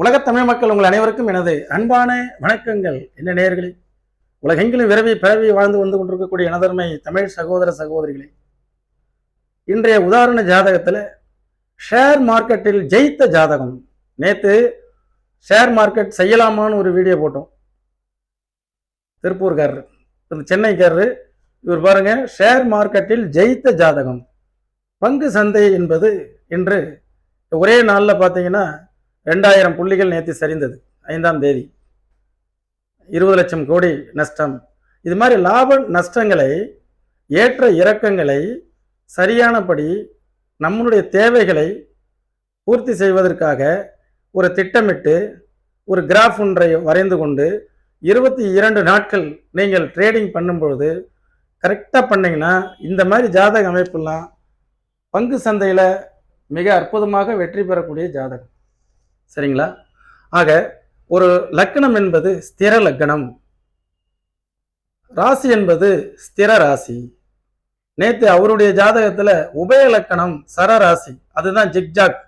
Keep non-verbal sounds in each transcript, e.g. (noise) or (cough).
உலகத் தமிழ் மக்கள் உங்கள் அனைவருக்கும் எனது அன்பான வணக்கங்கள். என்ன நேயர்களே உலகெங்கிலும் விரவி பிறவி வாழ்ந்து வந்து கொண்டிருக்கக்கூடிய எனதர்மை தமிழ் சகோதர சகோதரிகளே இன்றைய உதாரண ஜாதகத்தில் ஷேர் மார்க்கெட்டில் ஜெயித்த ஜாதகம். நேற்று ஷேர் மார்க்கெட் செய்யலாமான்னு ஒரு வீடியோ போட்டோம். திருப்பூர்காரர் இந்த சென்னைக்காரரு இவர் பாருங்க ஷேர் மார்க்கெட்டில் ஜெயித்த ஜாதகம். பங்கு சந்தை என்பது இன்று ஒரே நாளில் பார்த்தீங்கன்னா ரெண்டாயிரம் புள்ளிகள் நேற்று சரிந்தது. ஐந்தாம் தேதி. இருபது லட்சம் கோடி நஷ்டம். இது மாதிரி லாப நஷ்டங்களை ஏற்ற இறக்கங்களை சரியானபடி நம்மளுடைய தேவைகளை பூர்த்தி செய்வதற்காக ஒரு திட்டமிட்டு ஒரு கிராஃப் ஒன்றை வரைந்து கொண்டு இருபத்தி இரண்டு நாட்கள் நீங்கள் ட்ரேடிங் பண்ணும்பொழுது கரெக்டாக பண்ணிங்கன்னா இந்த மாதிரி ஜாதக அமைப்பெல்லாம் பங்கு சந்தையில் மிக அற்புதமாக வெற்றி பெறக்கூடிய ஜாதகம். சரிங்களா? ஆக ஒரு லக்கணம் என்பது ஸ்திர லக்கணம். ராசி என்பது ஸ்திர ராசி. நேற்று அவருடைய ஜாதகத்துல உபய லக்கணம் சர ராசி. அதுதான் ஜிக்ஜாக்.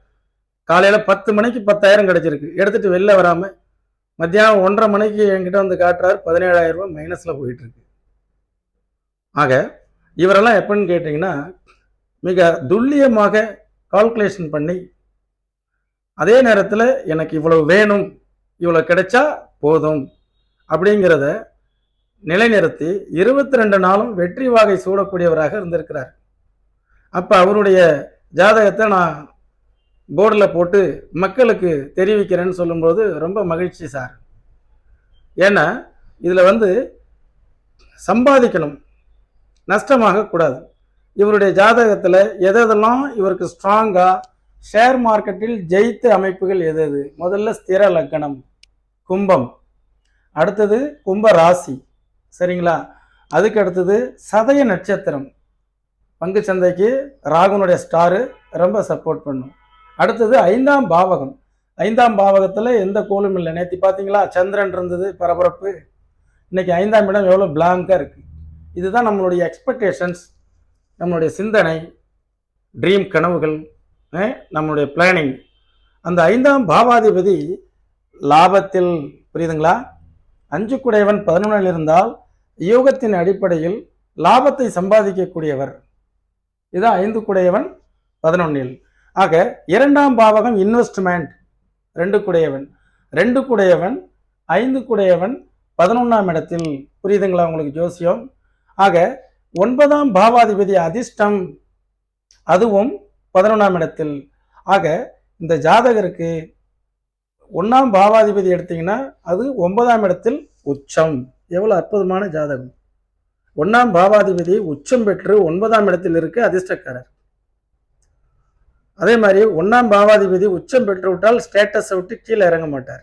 காலையில பத்து மணிக்கு பத்தாயிரம் கிடைச்சிருக்கு. எடுத்துட்டு வெளில வராம மத்தியானம் ஒன்றரை மணிக்கு என்கிட்ட வந்து காட்டுறாரு. பதினேழாயிரம் ரூபாய் மைனஸ்ல போயிட்டு இருக்கு ஆக இவரெல்லாம் எப்படின்னு கேட்டிங்கன்னா மிக துல்லியமாக கால்குலேஷன் பண்ணி அதே நேரத்தில் எனக்கு இவ்வளவு வேணும் இவ்வளோ கிடைச்சா போதும் அப்படிங்கிறத நிலைநிறுத்தி இருபத்தி ரெண்டு நாளும் வெற்றி வாகை சூடக்கூடியவராக இருந்திருக்கிறார். அப்போ அவருடைய ஜாதகத்தை நான் போர்டில் போட்டு மக்களுக்கு தெரிவிக்கிறேன்னு சொல்லும்போது ரொம்ப மகிழ்ச்சி சார். ஏன்னா இதில் வந்து சம்பாதிக்கணும் நஷ்டமாகக்கூடாது இவருடைய ஜாதகத்தில் எதெல்லாம் இவருக்கு ஸ்ட்ராங்காக ஷேர் மார்க்கெட்டில் ஜெயித்த அமைப்புகள் எது எது முதல்ல ஸ்திர லக்கணம் கும்பம். அடுத்தது கும்ப ராசி. சரிங்களா? அதுக்கு அடுத்தது சதய நட்சத்திரம். பங்கு சந்தைக்கு ராகுனுடைய ஸ்டாரு ரொம்ப சப்போர்ட் பண்ணும். அடுத்தது ஐந்தாம் பாவகம். ஐந்தாம் பாவகத்தில் எந்த கோலும் இல்லை. நேற்று பார்த்தீங்களா சந்திரன் இருந்தது பரபரப்பு. இன்னைக்கு ஐந்தாம் இடம் எவ்வளோ பிளாங்காக இருக்குது இதுதான் நம்மளுடைய எக்ஸ்பெக்டேஷன்ஸ் நம்மளுடைய சிந்தனை ட்ரீம் கனவுகள் நம்மளுடைய பிளானிங் அந்த ஐந்தாம் பாவாதிபதி லாபத்தில் புரியுதுங்களா? அஞ்சு குடையவன் பதினொன்றில் இருந்தால் யோகத்தின் அடிப்படையில் லாபத்தை சம்பாதிக்கக்கூடியவர். இதுதான் ஐந்து குடையவன் பதினொன்னில். ஆக இரண்டாம் பாவகம் இன்வெஸ்ட்மெண்ட் ரெண்டு குடையவன். ரெண்டு குடையவன் ஐந்து குடையவன் பதினொன்றாம் இடத்தில். புரியுதுங்களா உங்களுக்கு ஜோசியம்? ஆக ஒன்பதாம் பாவாதிபதி அதிர்ஷ்டம் அதுவும் பதினொன்றாம் இடத்தில். ஆக இந்த ஜாதகருக்கு ஒன்றாம் பாவாதிபதி எடுத்தீங்கன்னா அது ஒன்பதாம் இடத்தில் உச்சம். எவ்வளோ அற்புதமான ஜாதகம். ஒன்றாம் பாவாதிபதி உச்சம் பெற்று ஒன்பதாம் இடத்தில் இருக்க அதிர்ஷ்டக்காரர். அதே மாதிரி ஒன்றாம் பாவாதிபதி உச்சம் பெற்று விட்டால் ஸ்டேட்டஸை விட்டு கீழே இறங்க மாட்டார்.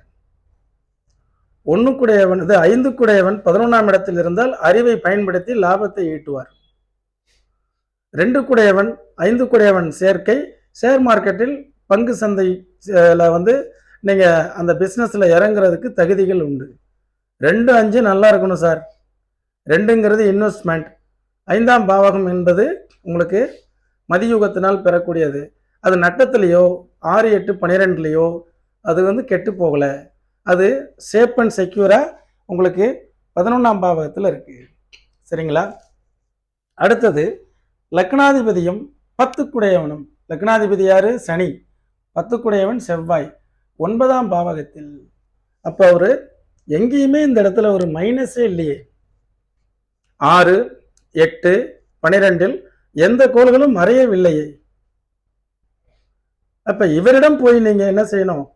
ஒன்றுக்குடையவன் இது ஐந்துக்குடையவன் பதினொன்றாம் இடத்தில் இருந்தால் அறிவை பயன்படுத்தி லாபத்தை ஈட்டுவார். ரெண்டு குடையவன் ஐந்து குடையவன் சேர்க்கை ஷேர் மார்க்கெட்டில் பங்கு சந்தையில் வந்து நீங்கள் அந்த பிஸ்னஸில் இறங்குறதுக்கு தகுதிகள் உண்டு. ரெண்டு அஞ்சு நல்லா இருக்கணும் சார் ரெண்டுங்கிறது இன்வெஸ்ட்மெண்ட் ஐந்தாம் பாவகம் என்பது உங்களுக்கு மதியுகத்தினால் பெறக்கூடியது. அது நட்டத்துலேயோ ஆறு எட்டு பன்னிரெண்டுலேயோ அது வந்து கெட்டு போகலை. அது சேஃப் அண்ட் செக்யூராக உங்களுக்கு பதினொன்றாம் பாவகத்தில் இருக்குது சரிங்களா? அடுத்தது லக்னாதிபதியும் பத்துக்குடையவனும் லக்னாதிபதி யாரு? சனி. பத்துக்குடையவன் செவ்வாய். ஒன்பதாம் பாவகத்தில். அப்போ அவர் எங்கேயுமே இந்த இடத்துல ஒரு மைனஸே இல்லையே. ஆறு எட்டு பனிரெண்டில் எந்த கோள்களும் மறையவில்லையே. அப்ப இவரிடம் போய் நீங்க என்ன செய்யணும்?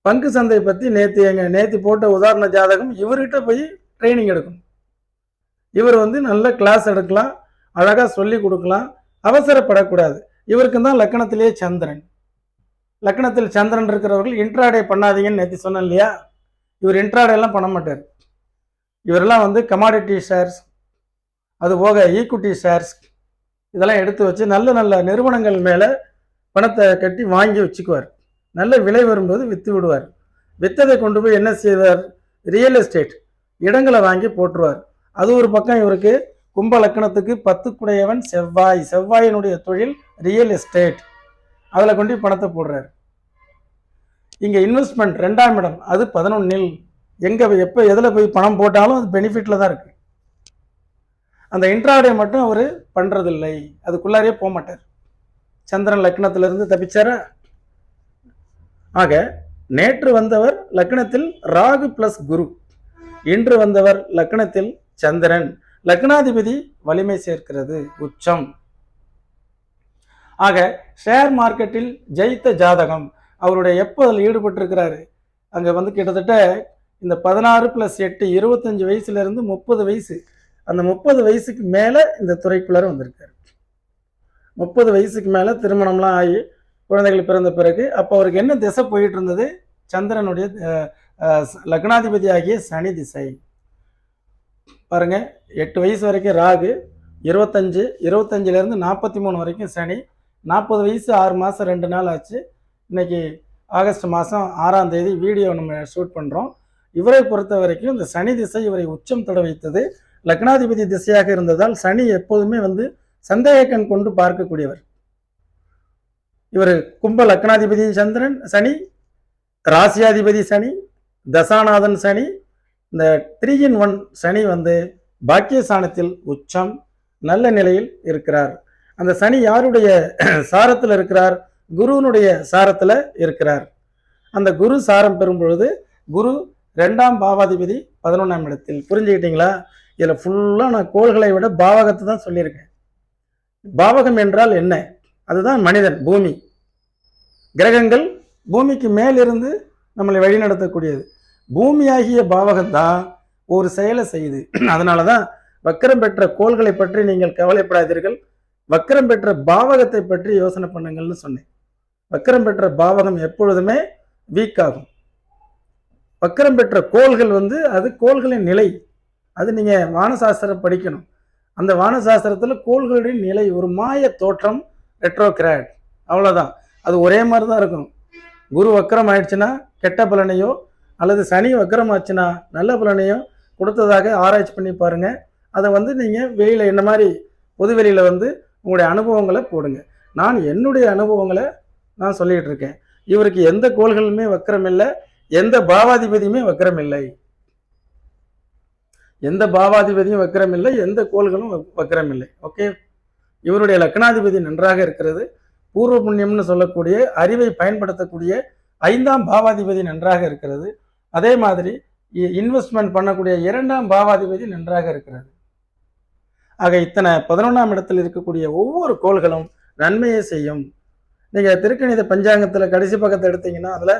பங்கு சந்தை பத்தி நேத்தி எங்க நேத்தி போட்ட உதாரண ஜாதகம் இவர்கிட்ட போய் ட்ரைனிங் எடுக்கணும். இவர் வந்து நல்ல கிளாஸ் எடுக்கலாம் அழகா சொல்லி கொடுக்கலாம் அவசரப்படக்கூடாது. இவருக்கு தான் லக்கணத்திலேயே சந்திரன். லக்கணத்தில் சந்திரன் இருக்கிறவர்கள் இன்ட்ராடே பண்ணாதீங்கன்னு நேற்று சொன்னேன் இல்லையா இவர் இன்ட்ராடே எல்லாம் பண்ண மாட்டார். இவரெல்லாம் வந்து கமாடிட்டி ஷேர்ஸ் அது போக ஈக்குட்டி ஷேர்ஸ் இதெல்லாம் எடுத்து வச்சு நல்ல நல்ல நிறுவனங்கள் மேலே பணத்தை கட்டி வாங்கி வச்சுக்குவார். நல்ல விலை வரும்போது விற்று விடுவார். விற்றதை கொண்டு போய் என்ன செய்வார்? ரியல் எஸ்டேட் இடங்களை வாங்கி போட்டுருவார் அது ஒரு பக்கம் இவருக்கு கும்ப லக்கணத்துக்கு பத்துக்குடையவன் செவ்வாய். செவ்வாயினுடைய தொழில் ரியல் எஸ்டேட் அதில் கொண்டு பணத்தை போடுறாரு. இங்கே இன்வெஸ்ட்மெண்ட் ரெண்டாம் இடம் அது பதினொன்னில். எங்கே எப்போ எதில் போய் பணம் போட்டாலும் அது பெனிஃபிட்டில் தான் இருக்குது அந்த இன்ட்ராடே மட்டும் அவர் பண்ணுறதில்லை அதுக்குள்ளாரே போக மாட்டார். சந்திரன் லக்னத்திலிருந்து தப்பிச்சாரா? ஆக நேற்று வந்தவர் லக்னத்தில் ராகு பிளஸ் குரு. இன்று வந்தவர் லக்னத்தில் சந்திரன். லக்னாதிபதி வலிமை சேர்க்கிறது உச்சம். ஆக ஷேர் மார்க்கெட்டில் ஜெயித்த ஜாதகம் அவருடைய எப்போ அதில் ஈடுபட்டிருக்கிறாரு? அங்கே வந்து கிட்டத்தட்ட இந்த பதினாறு ப்ளஸ் எட்டு இருபத்தஞ்சு வயசுலேருந்து முப்பது வயசு. அந்த முப்பது வயசுக்கு மேலே இந்த துறைக்குள்ளார வந்திருக்காரு. முப்பது வயசுக்கு மேலே திருமணம்லாம் ஆகி குழந்தைகள் பிறந்த பிறகு அப்போ அவருக்கு என்ன திசை போயிட்டு இருந்தது? சந்திரனுடைய லக்னாதிபதி ஆகிய சனி திசை. பாருங்க எட்டு வயசு வரைக்கும் ராகு இருபத்தஞ்சு இருபத்தஞ்சிலேருந்து நாற்பத்தி மூணு வரைக்கும் சனி நாற்பது வயசு ஆறு மாதம் ரெண்டு நாள் ஆச்சு. இன்னைக்கு ஆகஸ்ட் மாதம் ஆறாம் தேதி வீடியோ நம்ம ஷூட் பண்ணுறோம் இவரை பொறுத்த வரைக்கும் இந்த சனி திசை இவரை உச்சம் தொட வைத்தது. லக்னாதிபதி திசையாக இருந்ததால் சனி எப்போதுமே வந்து சந்தேகக்கண் கொண்டு பார்க்கக்கூடியவர். இவர் கும்ப லக்னாதிபதி சந்திரன் சனி ராசியாதிபதி சனி தசாநாதன் சனி இந்த த்ரீ இன் ஒன் சனி வந்து பாக்கியஸ்தானத்தில் உச்சம் நல்ல நிலையில் இருக்கிறார். அந்த சனி யாருடைய (clears throat) சாரத்தில் இருக்கிறார்? குருவினுடைய சாரத்தில் இருக்கிறார். அந்த குரு சாரம் பெறும் பொழுது குரு ரெண்டாம் பாவாதிபதி பதினொன்றாம் இடத்தில். புரிஞ்சுக்கிட்டீங்களா? இதில் ஃபுல்லாக நான் கோள்களை விட பாவகத்தை தான் சொல்லியிருக்கேன். பாவகம் என்றால் என்ன? அதுதான் மனிதன் பூமி. கிரகங்கள் பூமிக்கு மேலிருந்து நம்மளை வழிநடத்தக்கூடியது. பூமியாகிய பாவகம் தான் ஒரு செயலை செய்யுது. அதனால தான் வக்கரம் பெற்ற கோள்களை பற்றி நீங்கள் கவலைப்படாதீர்கள். வக்கரம் பெற்ற பாவகத்தை பற்றி யோசனை பண்ணுங்கள்னு சொன்னேன். வக்கரம் பெற்ற பாவகம் எப்பொழுதுமே வீக் ஆகும். வக்கரம் பெற்ற கோள்கள் வந்து அது கோள்களின் நிலை. அது நீங்கள் வானசாஸ்திரம் படிக்கணும். அந்த வானசாஸ்திரத்தில் கோள்களுடைய நிலை ஒரு மாய தோற்றம் ரெட்ரோகிராட் அவ்வளோதான் அது ஒரே மாதிரி தான் இருக்கும். குரு வக்கரம் ஆயிடுச்சுன்னா கெட்ட பலனையோ அல்லது சனி வக்கரம் ஆச்சுன்னா நல்ல பலனையும் கொடுத்ததாக ஆராய்ச்சி பண்ணி பாருங்கள் அதை வந்து நீங்கள் வெளியில் என்ன மாதிரி பொதுவெளியில் வந்து உங்களுடைய அனுபவங்களை போடுங்க. நான் என்னுடைய அனுபவங்களை நான் சொல்லிகிட்டு இருக்கேன். இவருக்கு எந்த கோள்களுமே வக்கரம் இல்லை எந்த பாவாதிபதியுமே வக்கரம் இல்லை எந்த பாவாதிபதியும் வக்கரம் இல்லை எந்த கோள்களும் வக்கரம் இல்லை ஓகே? இவருடைய லக்னாதிபதி நன்றாக இருக்கிறது. பூர்வ புண்ணியம்னு சொல்லக்கூடிய அறிவை பயன்படுத்தக்கூடிய ஐந்தாம் பாவாதிபதி நன்றாக இருக்கிறது. அதே மாதிரி இன்வெஸ்ட்மெண்ட் பண்ணக்கூடிய இரண்டாம் பாவாதிபதி நன்றாக இருக்கிறது ஆக இத்தனை பதினொன்றாம் இடத்தில் இருக்கக்கூடிய ஒவ்வொரு கோள்களும் நன்மையை செய்யும். நீங்கள் திருக்கணித பஞ்சாங்கத்தில் கடைசி பக்கத்தை எடுத்தீங்கன்னா அதில்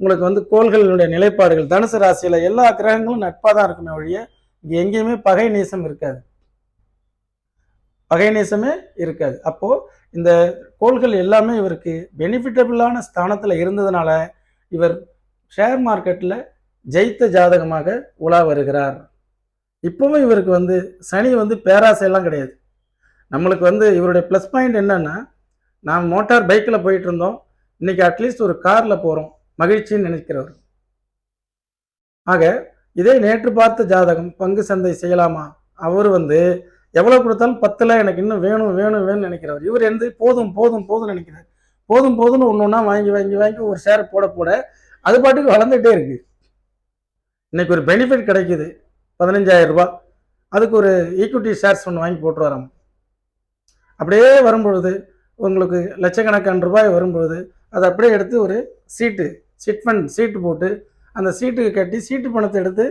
உங்களுக்கு வந்து கோள்களினுடைய நிலைப்பாடுகள் தனுசு ராசியில் எல்லா கிரகங்களும் நட்பாக தான் இருக்குமே ஒழிய இங்கே எங்கேயுமே பகை நேசம் இருக்காது. பகை நேசமே இருக்காது. அப்போது இந்த கோள்கள் எல்லாமே இவருக்கு பெனிஃபிட்டபிளான ஸ்தானத்தில் இருந்ததுனால இவர் ஷேர் மார்க்கெட்டில் ஜெயித்த ஜாதகமாக உலா வருகிறார். இப்போவும் இவருக்கு வந்து சனி வந்து பேராசையெல்லாம் கிடையாது. நம்மளுக்கு வந்து இவருடைய ப்ளஸ் பாயிண்ட் என்னன்னா நாம் மோட்டார் பைக்கில் போயிட்டு இருந்தோம். இன்னைக்கு அட்லீஸ்ட் ஒரு காரில் போகிறோம் மகிழ்ச்சின்னு நினைக்கிறவர். ஆக இதே நேற்று பார்த்த ஜாதகம் பங்கு சந்தை செய்யலாமா? அவர் வந்து எவ்வளோ கொடுத்தாலும் பத்தில் எனக்கு இன்னும் வேணும் வேணும் வேணும்னு நினைக்கிறவர். இவர் வந்து போதும் போதும் போதும் நினைக்கிறார். போதும் போதும்னு ஒன்று ஒன்றா வாங்கி வாங்கி வாங்கி ஒரு ஷேர் போட போட அது பாட்டுக்கு வளர்ந்துகிட்டே இருக்கு. இன்னைக்கு ஒரு பெனிஃபிட் கிடைக்குது. பதினஞ்சாயிரம் ரூபாய். அதுக்கு ஒரு ஈக்விட்டி ஷேர்ஸ் ஒன்று வாங்கி போட்டு வரோம் அப்படியே வரும்பொழுது உங்களுக்கு லட்சக்கணக்கான ரூபாய் வரும்பொழுது அதை அப்படியே எடுத்து ஒரு சீட்டு சிட் ஃபண்ட் சீட்டு போட்டு அந்த சீட்டுக்கு கட்டி சீட்டு பணத்தை எடுத்து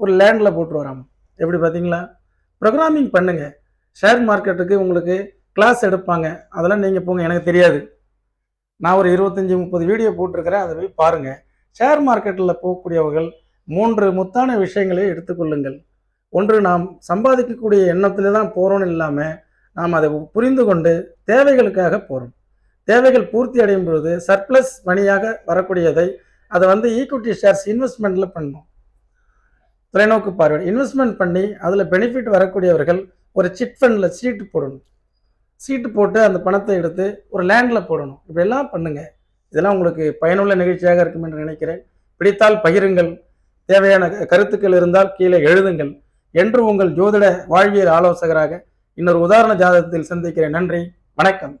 ஒரு லேண்டில் போட்டு வராம எப்படி பார்த்தீங்களா? ப்ரோக்ராமிங் பண்ணுங்கள் ஷேர் மார்க்கெட்டுக்கு உங்களுக்கு கிளாஸ் எடுப்பாங்க. அதெல்லாம் நீங்கள் போங்க. எனக்கு தெரியாது. நான் ஒரு இருபத்தஞ்சி முப்பது வீடியோ போட்டிருக்கிறேன். அதை போய் பாருங்கள் ஷேர் மார்க்கெட்டில் போகக்கூடியவர்கள் மூன்று முத்தான விஷயங்களை எடுத்துக்கொள்ளுங்கள் ஒன்று நாம் சம்பாதிக்கக்கூடிய எண்ணத்தில் தான் போகிறோன்னு இல்லாமல் நாம் அதை புரிந்து கொண்டு தேவைகளுக்காக போகிறோம் தேவைகள் பூர்த்தி அடையும் பொழுது சர்ப்ளஸ் மணியாக வரக்கூடியதை அதை வந்து ஈக்விட்டி ஷேர்ஸ் இன்வெஸ்ட்மெண்ட்டில் பண்ணணும் தொலைநோக்கு பார்வை இன்வெஸ்ட்மெண்ட் பண்ணி அதில் பெனிஃபிட் வரக்கூடியவர்கள் ஒரு சிட் ஃபண்டில் சீட்டு போடணும். சீட்டு போட்டு அந்த பணத்தை எடுத்து ஒரு லேண்டில் போடணும். இப்படியெல்லாம் பண்ணுங்கள் இதெல்லாம் உங்களுக்கு பயனுள்ள நிகழ்ச்சியாக இருக்கும் என்று நினைக்கிறேன். பிடித்தால் பகிருங்கள். தேவையான க- கருத்துக்கள் இருந்தால் கீழே எழுதுங்கள். என்று உங்கள் ஜோதிட வாழ்வியல் ஆலோசகராக இன்னொரு உதாரண ஜாதகத்தில் சந்திக்கிறேன். நன்றி. வணக்கம்.